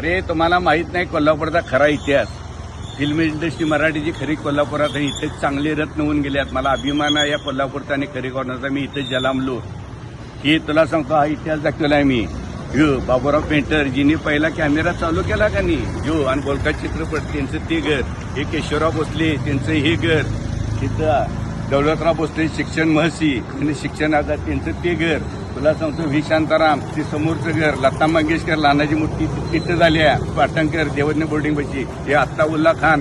अरे तुम्हाला माहीत नाही कोल्हापूरचा खरा इतिहास. फिल्म इंडस्ट्री मराठीची खरी कोल्हापुरात आहे. इथे चांगले रत्न होऊन गेले आहेत. मला अभिमान आहे या कोल्हापूरचा आणि खरी कोणाचा. मी इथे जलामलो हे तुला सांगतो हा इतिहास दाखवला आहे मी. यो बाबूराव पेंटर जिने पहिला कॅमेरा चालू केला का नाही? यो आणि बोलका चित्रपट त्यांचं ते घर. हे केशवराव भोसले त्यांचं हे घर. तिथं दौलतराव भोसले शिक्षण महसी. आणि शिक्षण आगार त्यांचं ते घर. तुला सांगतो व्ही शांताराम ते समोरचं घर लता मंगेशकर लानाची मूर्ती तिथं झाली आहे. पाटणकर देवज्ञ बोर्डिंग बशी हे अत्ताउल्ला खान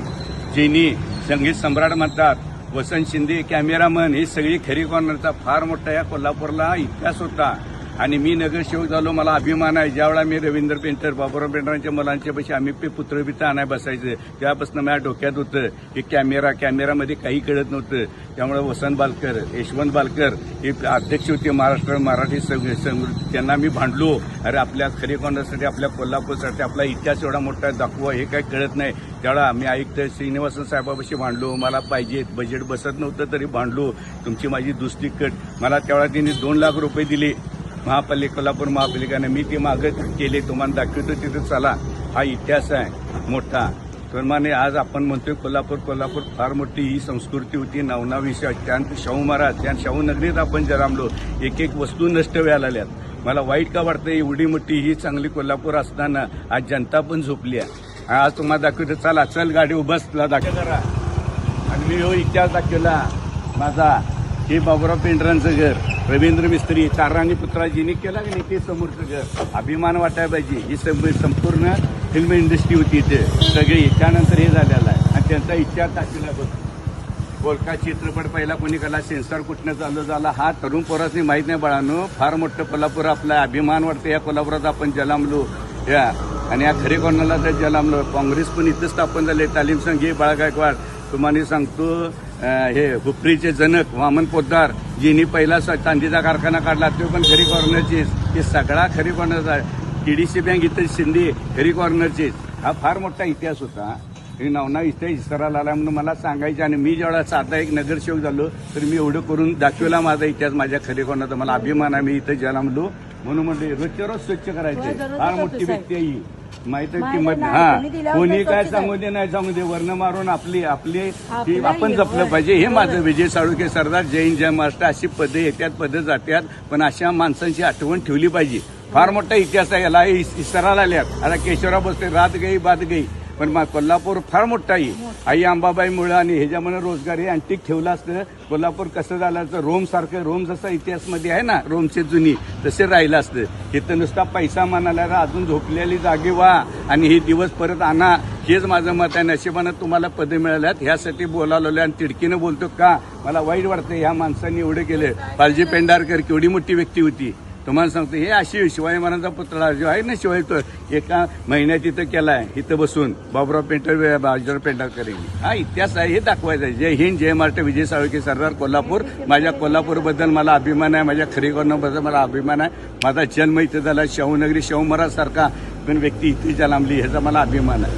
जेनी संगीत सम्राट म्हणतात. वसंत शिंदे कॅमेरामन ही सगळी खरी कॉर्नरचा फार मोठा या कोल्हापूरला इतिहास होता. आणि मी नगरसेवक झालो मला अभिमान आहे. ज्यावेळा मी रवींद्र पेंटर बाबुराव पेंटरांच्या मुलांच्या पैसे आम्ही पे पुत्रबित्र आणाय बसायचं त्यापासून माझ्या डोक्यात होतं की कॅमेरा कॅमेरामध्ये काही कळत नव्हतं. त्यामुळे वसंत बालकर यशवंत बालकर हे अध्यक्ष होते महाराष्ट्र मराठी संघ त्यांना मी भांडलो. अरे आपल्या खरेखोंडासाठी आपल्या कोल्हापूरसाठी आपला इतिहास एवढा मोठा दाखवा हे काही कळत नाही. त्यावेळा आम्ही आयुक्त श्रीनिवासन साहेबापाशी भांडलो. मला पाहिजे बजेट बसत नव्हतं तरी भांडलो. तुमची माझी दुसरी कट. मला त्यावेळा त्यांनी दोन लाख रुपये दिले. महापालिका कोल्हापूर महापालिकाने मी ती मागं केले तुम्हाला दाखवतो तिथं चला. हा इतिहास आहे मोठा. प्रमाणे आज आपण म्हणतोय कोल्हापूर कोल्हापूर फार मोठी ही संस्कृती होती. नवनाविषय त्यानंतर शाहू महाराज त्या शाहू नगरीत आपण जरामलो एक एक वस्तू नष्ट व्हायला आल्यात मला वाईट का वाटतं एवढी मोठी ही चांगली कोल्हापूर असताना आज जनता पण झोपली आहे. आज तुम्हाला दाखवतो. चला चल गाडी उभाच तुला दाखव करा आणि मी हो इतिहास दाखवला. माझा हे बाबुराव पेंढरांचं घर. रवींद्र मिस्त्री चारांनी पुत्राजीने केला की नाही ते समोर अभिमान वाटायला पाहिजे. ही सं- संपूर्ण फिल्म इंडस्ट्री होती इथे. सगळी त्यानंतर हे झालेलं आहे. आणि त्यांचा इतिहास दाखवला बघ. बोलका चित्रपट पहिला कोणी कला सेन्सॉर कुठनं चालू झाला हा तरुण पोरासनी माहीत नाही बाळानो. फार मोठं कोल्हापूर आपला अभिमान वाटतं या कोल्हापुरात आपण जलामलो. या. आणि या खरे कोणाला तर जलामलो. काँग्रेस पण इथं स्थापन झाले तालीम संघ हे बाळा गायकवाड तुम्हाला सांगतो हे हुपरीचे जनक वामन पोद्दार जिनी पहिला स- चांदीचा कारखाना काढला तो पण खरी कॉर्नरचीच हे सगळा खरी कॉर्नरचा टीडीसी बँक इथं शिंदे खरी कॉर्नरचीच हा फार मोठा इतिहास होता. हे नवना इथे इसराला आला म्हणून मला सांगायचे आणि मी जेवढा साधा एक नगरसेवक झालो तर मी एवढं करून दाखवला माझा इतिहास माझ्या खरे कोणाचा मला अभिमान आहे मी इथे जलामलो म्हणून म्हणले रोजच्या रोज स्वच्छ करायचे. फार मोठी व्यक्ती आहे ही. माहीत आहे किंमत नाही, हा. कोणी दिल्यावर कोणी ते काय सांगू दे नाही सांगू दे वर्ण मारून आपली आपली ती आपलं आपण हे जपलं. पाहिजे. हे. माझं विजय साळुके सरदार जैन जय महाराष्ट्र अशी पदे येतात पदं जात्यात. पण अशा माणसांची आठवण ठेवली पाहिजे. फार मोठा इतिहास आहे याला इस- इसराला आल्यात. आता केशवराव बसते रात गई बात गई. पण मा- कोल्हापूर फार मोठा आहे. आई अंबाबाई मुळे आणि ह्याच्यामुळे रोजगार हे अंटिक ठेवलं असतं. कोल्हापूर कसं झालं असतं? रोम सारखं रोम जसं इतिहासमध्ये आहे ना रोमचे जुनी तसे राहिलं असतं. इथं नुसता पैसा म्हणाला अजून झोपलेली जागी व्हा आणि हे दिवस परत आणा. हेच माझं मत आहे. नशिबानं तुम्हाला पदे मिळाल्यात. ह्यासाठी बोलावलं आणि तिडकीनं बोलतो का? मला वाईट वाटतं ह्या माणसांनी एवढं केलं. पालजी पेंढारकर केवढी मोठी व्यक्ती होती. तुम्हाला सांगतो हे अशी शिवाजी महाराजांचा पुतळा जो आहे ना शिवाय तो एका महिन्यात इथं केला आहे इथं बसून. बाबुराव पेंटर बाजीराव पेंटरकर हा इतिहास आहे हे दाखवायचं आहे. जय हिंद जय महाराष्ट्र विजय साळुके सरदार कोल्हापूर. माझ्या कोल्हापूरबद्दल मला अभिमान आहे माझ्या खरीकरणाबद्दल मला अभिमान आहे. माझा जन्म इथं झाला शाहूनगरी शाहू महाराज सारखा पण व्यक्ती इथे जन्मली ह्याचा मला अभिमान आहे.